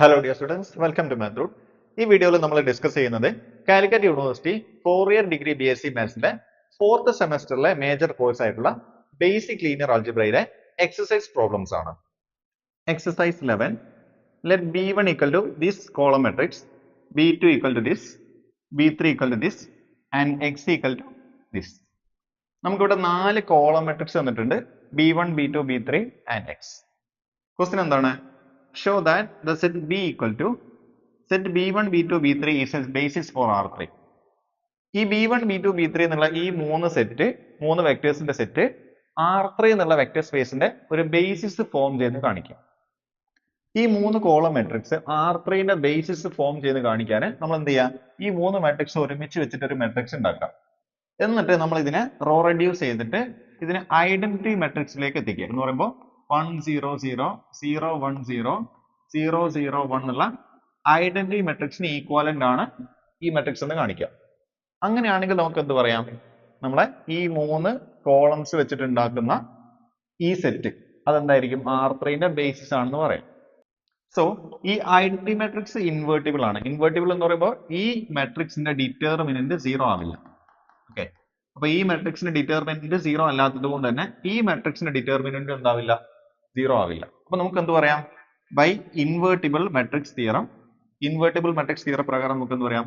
Hello dear students welcome to Math Root ഈ വീഡിയോയിൽ നമ്മൾ ഡിസ്കസ് ചെയ്യുന്നത് Calicut university four year degree B S C മാത്സിന്റെ fourth സെമസ്റ്ററിലെ major course ആയിട്ടുള്ള basic linear ആൾജിബ്രയിലെ എക്സസൈസ് പ്രോബ്ലംസ് ആണ്. Exercise eleven let B one equal to this column matrix B two equal to this B three equal to this and X equal to this നമുക്കിവിടെ നാല് column matrix തന്നിട്ടുണ്ട് B one B two B three and X question എന്താണ്? Show that the set B equal to set B1, B2, B3 is a basis for R3. ഈ B one B two B three എന്നുള്ള ഈ മൂന്ന് set മൂന്ന് വെക്ടേഴ്സിന്റെ set R three എന്നുള്ള vector സ്പേസിന്റെ ഒരു ബേസിസ് ഫോം ചെയ്ത് കാണിക്കും. ഈ മൂന്ന് കോളം മെട്രിക്സ് ആർ ത്രീന്റെ ബേസിസ് ഫോം ചെയ്ത് കാണിക്കാൻ നമ്മൾ എന്ത് ചെയ്യാം? ഈ മൂന്ന് മെട്രിക്സ് ഒരുമിച്ച് വെച്ചിട്ട് ഒരു മെട്രിക്സ് ഉണ്ടാക്കാം. എന്നിട്ട് നമ്മൾ ഇതിനെ റോ റെഡ്യൂസ് ചെയ്തിട്ട് ഇതിനെ ഐഡന്റിറ്റി മെട്രിക്സിലേക്ക് എത്തിക്കുക. എന്ന് പറയുമ്പോൾ one zero zero zero one zero zero zero one എന്നുള്ള ഐഡന്റിറ്റി മെട്രിക്സിന് ഈക്വാലന്റ് ആണ് ഈ മെട്രിക്സ് എന്ന് കാണിക്കുക. അങ്ങനെയാണെങ്കിൽ നമുക്ക് എന്ത് പറയാം? നമ്മളെ ഈ മൂന്ന് കോളംസ് വെച്ചിട്ട് ഉണ്ടാക്കുന്ന ഈ സെറ്റ് അതെന്തായിരിക്കും? ആർ ത്രീന്റെ ബേസിസ് ആണെന്ന് പറയാം. സോ ഈ ഐഡന്റിറ്റി മെട്രിക്സ് ഇൻവേർട്ടിബിൾ ആണ്. ഇൻവേർട്ടിബിൾ എന്ന് പറയുമ്പോൾ ഈ മെട്രിക്സിന്റെ ഡിറ്റർമിനന്റ് സീറോ ആവില്ല. ഓക്കെ അപ്പൊ ഈ മെട്രിക്സിന്റെ ഡിറ്റർമിനന്റ് സീറോ അല്ലാത്തത് കൊണ്ട് തന്നെ ഈ മെട്രിക്സിന്റെ ഡിറ്റർമിനന്റ് എന്താവില്ല? സീറോ ആവില്ല. അപ്പൊ നമുക്ക് എന്ത് പറയാം? By invertible matrix theorem invertible matrix theorem പ്രകാരം നമുക്ക് എന്ത് പറയാം?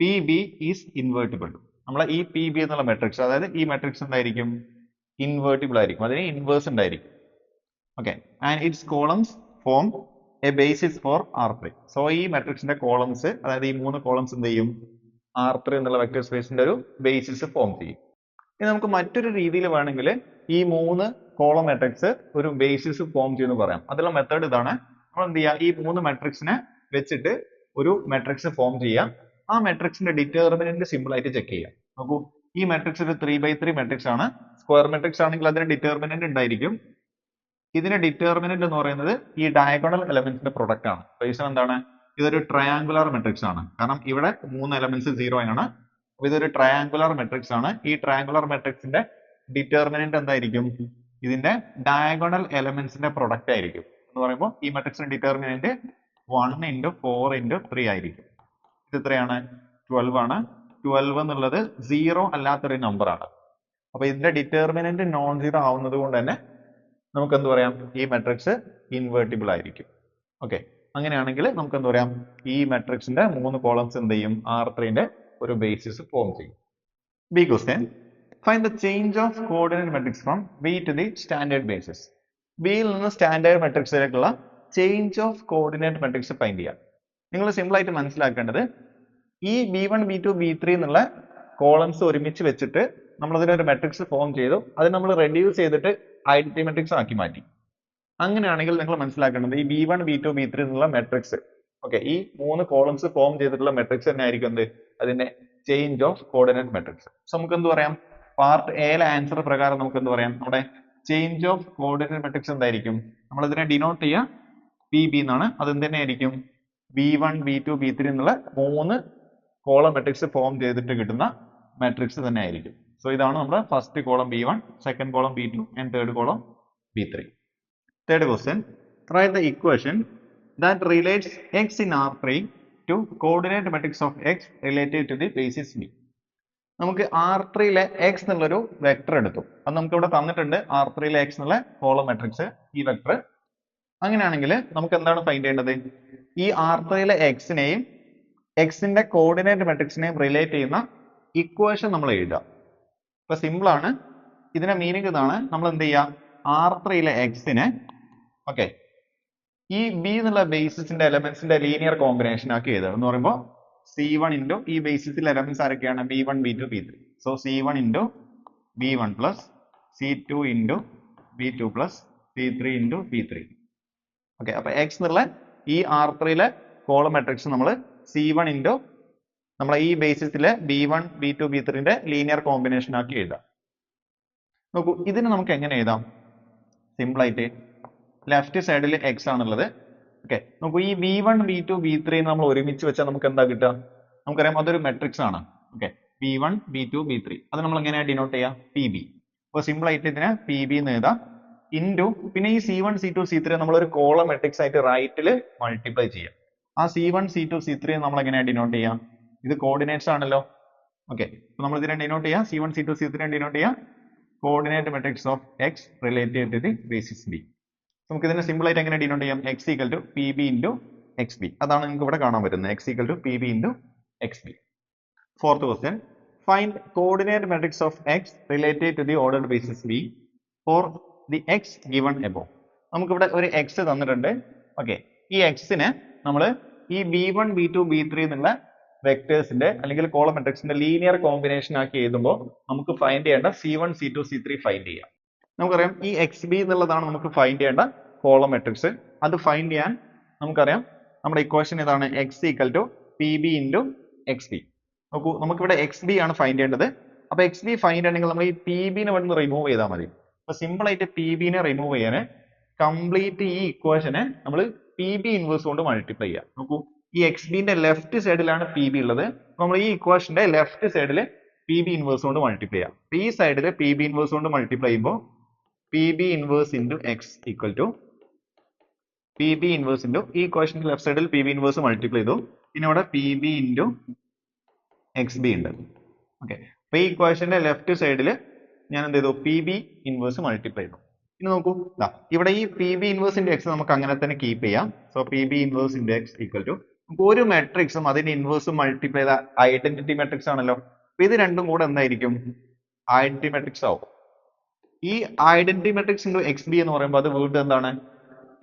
പി ബി ഈസ് ഇൻവേർട്ടിബിൾ നമ്മളെ ഈ പി ബി എന്നുള്ള മെട്രിക്സ് അതായത് ഈ മെട്രിക്സ് എന്തായിരിക്കും? ഇൻവേർട്ടിബിൾ ആയിരിക്കും. അതിന് ഇൻവേഴ്സ് ഉണ്ടായിരിക്കും. Okay and its columns form a basis for R three so ഈ മെട്രിക്സിന്റെ കോളംസ് അതായത് ഈ മൂന്ന് കോളംസ് എന്ത് ചെയ്യും? ആർ ത്രീ എന്നുള്ള വെക്ടർ സ്പേസിന്റെ ഒരു ബേസിസ് ഫോം ചെയ്യും. ഇനി നമുക്ക് മറ്റൊരു രീതിയിൽ വേണമെങ്കിൽ ഈ മൂന്ന് കോളം മെട്രിക്സ് ഒരു ബേസിസ് ഫോം ചെയ്യുന്നു പറയാം. അതിലുള്ള മെത്തേഡ് ഇതാണ്. നമ്മൾ എന്ത് ചെയ്യുക ഈ മൂന്ന് മെട്രിക്സിനെ വെച്ചിട്ട് ഒരു മെട്രിക്സ് ഫോം ചെയ്യാം. ആ മെട്രിക്സിന്റെ ഡിറ്റർമിനന്റ് സിമ്പിൾ ആയിട്ട് ചെക്ക് ചെയ്യാം. നോക്കൂ. ഈ മെട്രിക്സ് ഒരു ത്രീ ബൈ ത്രീ മെട്രിക്സ് ആണ്. സ്ക്വയർ മെട്രിക്സ് ആണെങ്കിൽ അതിന് ഡിറ്റർമിനന്റ് ഉണ്ടായിരിക്കും. ഇതിന്റെ ഡിറ്റർമിനന്റ് എന്ന് പറയുന്നത് ഈ ഡയഗണൽ എലമെന്റ്സിന്റെ പ്രൊഡക്റ്റ് ആണ്. റീസൺ എന്താണ്? ഇതൊരു ട്രയാങ്കുലാർ മെട്രിക്സ് ആണ്. കാരണം ഇവിടെ മൂന്ന് എലമെന്റ്സ് സീറോ ആണ്. ഇതൊരു ട്രയാങ്കുലാർ മെട്രിക്സ് ആണ്. ഈ ട്രയാങ്കുലാർ മെട്രിക്സിന്റെ ഡിറ്റർമിനന്റ് എന്തായിരിക്കും? ഇതിന്റെ ഡയഗണൽ എലമെന്റ്സിന്റെ പ്രൊഡക്റ്റ് ആയിരിക്കും. എന്ന് പറയുമ്പോൾ ഈ മെട്രിക്സിന്റെ determinant one into four into three ആയിരിക്കും. ഇത് എത്രയാണ്? ട്വൽവ് ആണ്. ട്വൽവ് എന്നുള്ളത് സീറോ അല്ലാത്തൊരു ആണ്. അപ്പൊ ഇതിന്റെ ഡിറ്റർമിനന്റ് നോൺ സീറോ ആവുന്നത് കൊണ്ട് തന്നെ നമുക്ക് എന്ത് പറയാം? ഈ മെട്രിക്സ് ഇൻവേർട്ടിബിൾ ആയിരിക്കും. ഓക്കെ അങ്ങനെയാണെങ്കിൽ നമുക്ക് എന്ത് പറയാം? ഈ മെട്രിക്സിന്റെ മൂന്ന് കോളംസ് എന്ത് ചെയ്യും? ആർ ത്രീന്റെ ഒരു ബേസിസ് ഫോം ചെയ്യും. B question find the change of coordinate matrix from B to the standard basis ബിയിൽ നിന്ന് standard മെട്രിക്സിലേക്കുള്ള change of coordinate matrix find ചെയ്യാം. നിങ്ങൾ സിമ്പിൾ ആയിട്ട് മനസ്സിലാക്കേണ്ടത് ഈ B one B two B three എന്നുള്ള കോളംസ് ഒരുമിച്ച് വെച്ചിട്ട് നമ്മൾ അതിനൊരു മെട്രിക്സ് ഫോം ചെയ്തു. അത് നമ്മൾ റെഡ്യൂസ് ചെയ്തിട്ട് ഐഡന്റിറ്റി മെട്രിക്സ് ആക്കി മാറ്റി. അങ്ങനെയാണെങ്കിൽ നിങ്ങൾ മനസ്സിലാക്കേണ്ടത് ഈ B one B two B three എന്നുള്ള മെട്രിക്സ് ഓക്കെ ഈ മൂന്ന് കോളംസ് ഫോം ചെയ്തിട്ടുള്ള മെട്രിക്സ് തന്നെ ആയിരിക്കും എന്ത്? അതിന്റെ ചേഞ്ച് ഓഫ് കോർഡിനേറ്റ് മെട്രിക്സ് നമുക്ക് എന്ത് പറയാം? പാർട്ട് എയിലെ ആൻസർ പ്രകാരം നമുക്ക് എന്ത് പറയാം? നമ്മുടെ ചേഞ്ച് ഓഫ് കോർഡിനേറ്റ് മെട്രിക്സ് എന്തായിരിക്കും? നമ്മൾ ഇതിനെ ഡിനോട്ട് ചെയ്യുക. പി ബി എന്നാണ്. അത് എന്ത് തന്നെയായിരിക്കും B one B two B three എന്നുള്ള മൂന്ന് കോളം മെട്രിക്സ് ഫോം ചെയ്തിട്ട് കിട്ടുന്ന മെട്രിക്സ് തന്നെ ആയിരിക്കും സോ ഇതാണ് നമ്മുടെ first column B one second column B two and third column B three third question the equation that relates x in R3 to coordinate matrix of x related to the basis B. നമുക്ക് R ത്രീയിലെ X എന്നുള്ളൊരു vector എടുത്തു. അത് നമുക്ക് ഇവിടെ തന്നിട്ടുണ്ട് R ത്രീയിലെ X എന്നുള്ള കോളം മെട്രിക്സ് ഈ വെക്ടർ അങ്ങനെയാണെങ്കിൽ നമുക്ക് എന്താണ് ഫൈൻഡ് ചെയ്യേണ്ടത്? ഈ ആർ ത്രീയിലെ എക്സിനെയും എക്സിന്റെ കോർഡിനേറ്റ് മെട്രിക്സിനെയും റിലേറ്റ് ചെയ്യുന്ന ഇക്വേഷൻ നമ്മൾ എഴുതുക. ഇപ്പൊ സിമ്പിൾ ആണ്. ഇതിന്റെ മീനിങ് ഇതാണ്. നമ്മൾ എന്ത് ചെയ്യുക? ആർ ത്രീയിലെ എക്സിനെ ഓക്കെ ഈ ബി എന്നുള്ള ബേസിസിന്റെ എലമെന്റ്സിന്റെ ലീനിയർ കോമ്പിനേഷൻ ആക്കി എഴുതുക. എന്ന് പറയുമ്പോൾ സി വൺ ഇന്റു ഈ ബേസിസിൽ എലമെന്റ്സ് ആരൊക്കെയാണ്? B one B two B three so C one into B one plus C two into B two plus C three into B three okay അപ്പൊ X എന്നുള്ള ഈ ആർ ത്രീയിലെ column matrix നമ്മൾ C one into നമ്മളെ ഈ ബേസിസിലെ B one B two B ത്രീന്റെ linear combination ആക്കി എഴുതാം. നോക്കൂ ഇതിന് നമുക്ക് എങ്ങനെ എഴുതാം? സിമ്പിൾ ആയിട്ട് ലെഫ്റ്റ് സൈഡിൽ എക്സ് ആണുള്ളത്. ഓക്കെ നമുക്ക് ഈ V one V two V three നമ്മൾ ഒരുമിച്ച് വെച്ചാൽ നമുക്ക് എന്താ കിട്ടുക? നമുക്കറിയാം അതൊരു മെട്രിക്സ് ആണ്. Okay V one V two V three അത് നമ്മൾ എങ്ങനെയാ ഡിനോട്ട് ചെയ്യുക? പി ബി അപ്പോൾ സിമ്പിൾ ആയിട്ട് ഇതിനെ പി ബി എന്ന് എഴുതാം. ഇന്റു പിന്നെ ഈ C one C two C three നമ്മൾ ഒരു കോളം മെട്രിക്സ് ആയിട്ട് റൈറ്റിൽ മൾട്ടിപ്ലൈ ചെയ്യാം. ആ C one C two C three നമ്മൾ എങ്ങനെയാണ് ഡിനോട്ട് ചെയ്യുക? ഇത് കോർഡിനേറ്റ്സ് ആണല്ലോ. ഓക്കെ അപ്പൊ നമ്മൾ ഇതിനെ ഡിനോട്ട് ചെയ്യുക. C one C two C three denote ചെയ്യുക. Coordinate matrix of X related to the basis B നമുക്ക് ഇതിനെ സിമ്പിൾ ആയിട്ട് എങ്ങനെ ഡിനോട്ട് ചെയ്യാം? X equal to P B into X B അതാണ് നിങ്ങൾക്ക് ഇവിടെ കാണാൻ പറ്റുന്നത്. X equal to P B into X B fourth question find coordinate matrix of X related to the ordered basis B for the X given above നമുക്കിവിടെ ഒരു X തന്നിട്ടുണ്ട്. Okay ഈ എക്സിനെ നമ്മൾ ഈ B one B two B three എന്നുള്ള വെക്ടേഴ്സിന്റെ അല്ലെങ്കിൽ കോളം മെട്രിക്സിന്റെ ലീനിയർ കോമ്പിനേഷൻ ആക്കി എഴുതുമ്പോൾ നമുക്ക് ഫൈൻഡ് ചെയ്യേണ്ട C one C two C three find ചെയ്യാം. നമുക്കറിയാം ഈ എക്സ് ബി എന്നുള്ളതാണ് നമുക്ക് ഫൈൻഡ് ചെയ്യേണ്ട കോളം മെട്രിക്സ് അത് ഫൈൻഡ് ചെയ്യാൻ നമുക്കറിയാം നമ്മുടെ ഇക്വേഷൻ ഏതാണ്? X equal to P B into X B നോക്കൂ നമുക്കിവിടെ എക്സ് ബി ആണ് ഫൈൻഡ് ചെയ്യേണ്ടത്. അപ്പൊ എക്സ് ബി ഫൈൻഡ് ചെയ്യണമെങ്കിൽ നമ്മൾ ഈ പി ബിനെ ഇവിടുന്ന് റിമൂവ് ചെയ്താൽ മതി. അപ്പൊ സിമ്പിൾ ആയിട്ട് പി ബിനെ റിമൂവ് ചെയ്യാൻ കംപ്ലീറ്റ് ഈ ഇക്വേഷനെ നമ്മൾ പി ബി ഇൻവേഴ്സ് കൊണ്ട് മൾട്ടിപ്ലൈ ചെയ്യാം. നോക്കൂ ഈ എക്സ് ബിന്റെ ലെഫ്റ്റ് സൈഡിലാണ് പി ബി ഉള്ളത്. നമ്മൾ ഈ ഇക്വേഷന്റെ ലെഫ്റ്റ് സൈഡിൽ പി ബി ഇൻവേഴ്സ് കൊണ്ട് മൾട്ടിപ്ലൈ ചെയ്യാം. ഈ സൈഡിൽ പി ബി ഇൻവേഴ്സ് കൊണ്ട് മൾട്ടിപ്ലൈ ചെയ്യുമ്പോൾ inverse into X equal to P B inverse into ഈ ഇക്വേഷന്റെ ലെഫ്റ്റ് സൈഡിൽ ബി ഇൻവേഴ്സ് മൾട്ടിപ്ലൈ ചെയ്തു. പിന്നെ ഇവിടെ ഇന്റു എക്സ് ബി ഉണ്ട്. ഓക്കെ അപ്പൊ ഈ ഇക്വേഷന്റെ ലെഫ്റ്റ് സൈഡിൽ ഞാൻ എന്ത് ചെയ്തു? ബി ഇൻവേഴ്സ് മൾട്ടിപ്ലൈ ചെയ്തു. ഇനി നോക്കൂ. ഇവിടെ ഈ ബി ഇൻവേഴ്സ് ഇന്റു എക്സ് നമുക്ക് അങ്ങനെ തന്നെ കീപ്പ് ചെയ്യാം. So B inverse into X equal to ഒരു മെട്രിക്സും അതിന്റെ ഇൻവേഴ്സും മൾട്ടിപ്ലൈ ചെയ്ത ഐഡന്റിറ്റി മെട്രിക്സ് ആണല്ലോ. അപ്പൊ ഇത് രണ്ടും കൂടെ എന്തായിരിക്കും? ഐഡന്റിറ്റി മെട്രിക്സ് ആവും. ഈ identity matrix into X B എന്ന് പറയുമ്പോൾ അത് വീണ്ടും എന്താണ്?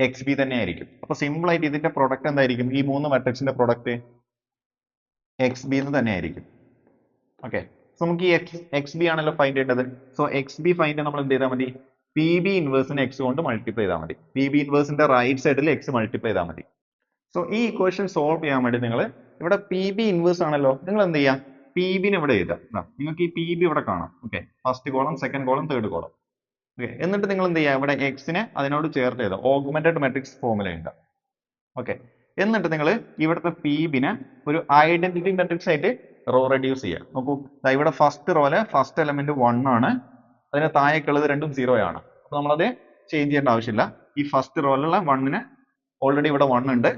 എക്സ് ബി തന്നെ ആയിരിക്കും. അപ്പൊ സിമ്പിൾ ആയിട്ട് ഇതിന്റെ പ്രൊഡക്റ്റ് എന്തായിരിക്കും? ഈ മൂന്ന് മെട്രിക്സിന്റെ പ്രൊഡക്റ്റ് എക്സ് ബി എന്ന് തന്നെ ആയിരിക്കും. ഓക്കെ സോ നമുക്ക് ഈ എക്സ് എക്സ് ബി ആണല്ലോ ഫൈൻഡ് ചെയ്യേണ്ടത്. സോ എക്സ് ബി ഫൈൻഡ് നമ്മൾ എന്ത് ചെയ്താൽ മതി? പി ബി ഇൻവേഴ്സിന് എക്സ് കൊണ്ട് മൾട്ടിപ്ലൈ ചെയ്താൽ മതി. പി ബി ഇൻവേഴ്സിന്റെ റൈറ്റ് സൈഡിൽ എക്സ് മൾട്ടിപ്ലൈ ചെയ്താൽ മതി. സോ ഈ ഇക്വേഷൻ സോൾവ് ചെയ്യാൻ വേണ്ടി നിങ്ങൾ ഇവിടെ പി ബി ഇൻവേഴ്സ് ആണല്ലോ. നിങ്ങൾ എന്ത് ചെയ്യാം? പി ബിന് ഇവിടെ എഴുതാം. ദാ, നിങ്ങൾക്ക് ഈ പി ബി ഇവിടെ കാണാം. Okay first column second column third column okay എന്നിട്ട് നിങ്ങൾ എന്ത് ചെയ്യുക? ഇവിടെ എക്സിനെ അതിനോട് ചേർത്ത് എഴുതാം ഓഗ്മെന്റഡ് മെട്രിക്സ് ഫോമിൽ ഉണ്ട് ഓക്കെ എന്നിട്ട് നിങ്ങൾ ഇവിടുത്തെ പി ബിനെ ഒരു ഐഡന്റിറ്റി മെട്രിക്സ് ആയിട്ട് റോ റെഡ്യൂസ് ചെയ്യുക. നോക്കൂ. ഇവിടെ ഫസ്റ്റ് റോയിൽ ഫസ്റ്റ് എലമെന്റ് വൺ ആണ്. അതിന് താഴേക്കുള്ളത് രണ്ടും സീറോ ആണ്. അപ്പൊ നമ്മളത് ചേഞ്ച് ചെയ്യേണ്ട ആവശ്യമില്ല. ഈ ഫസ്റ്റ് റോയിലുള്ള വണ്ണിന് ഓൾറെഡി ഇവിടെ വൺ ഉണ്ട്.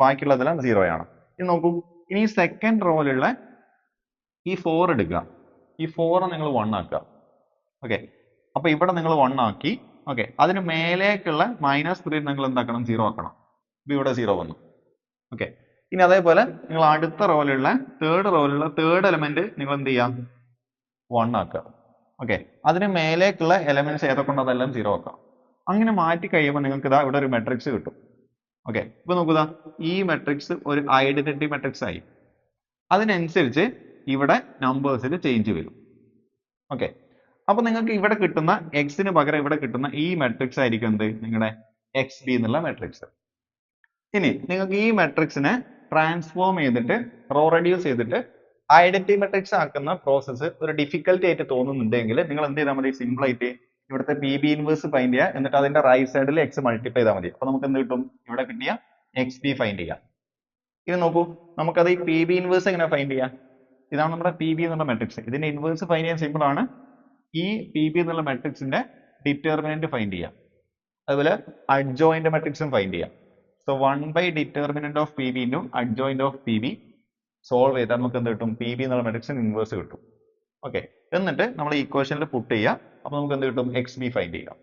ബാക്കിയുള്ളതെല്ലാം സീറോ ആണ്. ഇനി നോക്കൂ. ഇനി സെക്കൻഡ് റോയിലുള്ള ഈ ഫോർ എടുക്കുക. ഈ ഫോർ നിങ്ങൾ വൺ ആക്കുക. ഓക്കെ അപ്പൊ ഇവിടെ നിങ്ങൾ വൺ ആക്കി. ഓക്കെ അതിന് മേലേക്കുള്ള മൈനസ് ത്രീ നിങ്ങൾ എന്താക്കണം? സീറോ ആക്കണം. ഇപ്പൊ ഇവിടെ സീറോ വന്നു. ഓക്കെ ഇനി അതേപോലെ നിങ്ങൾ അടുത്ത റോയിലുള്ള തേർഡ് റോയിലുള്ള തേർഡ് എലമെന്റ് നിങ്ങൾ എന്ത് ചെയ്യാം? വൺ ആക്കുക. ഓക്കെ അതിന് മേലേക്കുള്ള എലമെന്റ്സ് ഏതൊക്കെ ഉണ്ടോ അതെല്ലാം സീറോ ആക്കാം. അങ്ങനെ മാറ്റി കഴിയുമ്പോൾ നിങ്ങൾക്ക് ഇതാ ഇവിടെ ഒരു മെട്രിക്സ് കിട്ടും. ഓക്കെ ഇപ്പൊ നോക്കുക ഈ മെട്രിക്സ് ഒരു ഐഡന്റിറ്റി മെട്രിക്സ് ആയി. അതിനനുസരിച്ച് ഇവിടെ നമ്പേഴ്സിൽ ചേഞ്ച് വരും. ഓക്കെ അപ്പൊ നിങ്ങൾക്ക് ഇവിടെ കിട്ടുന്ന എക്സിന് പകരം ഇവിടെ കിട്ടുന്ന ഈ മെട്രിക്സ് ആയിരിക്കും എന്ത്? നിങ്ങളുടെ എക്സ് ബി എന്നുള്ള മെട്രിക്സ് ഇനി നിങ്ങൾക്ക് ഈ മെട്രിക്സിനെ ട്രാൻസ്ഫോം ചെയ്തിട്ട് റോ റെഡ്യൂസ് ചെയ്തിട്ട് ഐഡന്റി മെട്രിക്സ് ആക്കുന്ന പ്രോസസ്സ് ഒരു ഡിഫിക്കൽട്ടി ആയിട്ട് തോന്നുന്നുണ്ടെങ്കിൽ നിങ്ങൾ എന്ത് ചെയ്താൽ മതി? സിമ്പിൾ ആയിട്ട് ഇവിടുത്തെ പി ബി ഇൻവേഴ്സ് ഫൈൻഡ് ചെയ്യുക. എന്നിട്ട് അതിന്റെ റൈറ്റ് സൈഡിൽ എക്സ് മൾട്ടിപ്ലൈ ചെയ്താൽ മതി. അപ്പൊ നമുക്ക് എന്ത് കിട്ടും? ഇവിടെ കിട്ടിയ എക്സ് ബി ഫൈൻഡ് ചെയ്യാം ഇത് നോക്കൂ. നമുക്കത് ഈ പി ബി ഇൻവേഴ്സ് എങ്ങനെ ഫൈൻഡ് ചെയ്യാം? ഇതാണ് നമ്മുടെ പി ബി എന്നുള്ള മെട്രിക്സ് ഇതിന്റെ ഇൻവേഴ്സ് ഫൈൻഡ് ചെയ്യാൻ സിമ്പിൾ ആണ്. ഈ പി ബി എന്നുള്ള മെട്രിക്സിന്റെ ഡിറ്റർമിനന്റ് ഫൈൻഡ് ചെയ്യാം. അതുപോലെ അഡ്ജോയിന്റ് മെട്രിക്സും ഫൈൻഡ് ചെയ്യാം. So one by determinant of P B into adjoint of P B solve ചെയ്താൽ നമുക്ക് എന്ത് കിട്ടും? പി ബി എന്നുള്ള മെട്രിക്സിന് ഇൻവേഴ്സ് കിട്ടും. ഓക്കെ എന്നിട്ട് നമ്മൾ ഇക്വേഷനിൽ പുട്ട് ചെയ്യാം. അപ്പൊ നമുക്ക് എന്ത് കിട്ടും? എക്സ് ബി ഫൈൻഡ് ചെയ്യാം.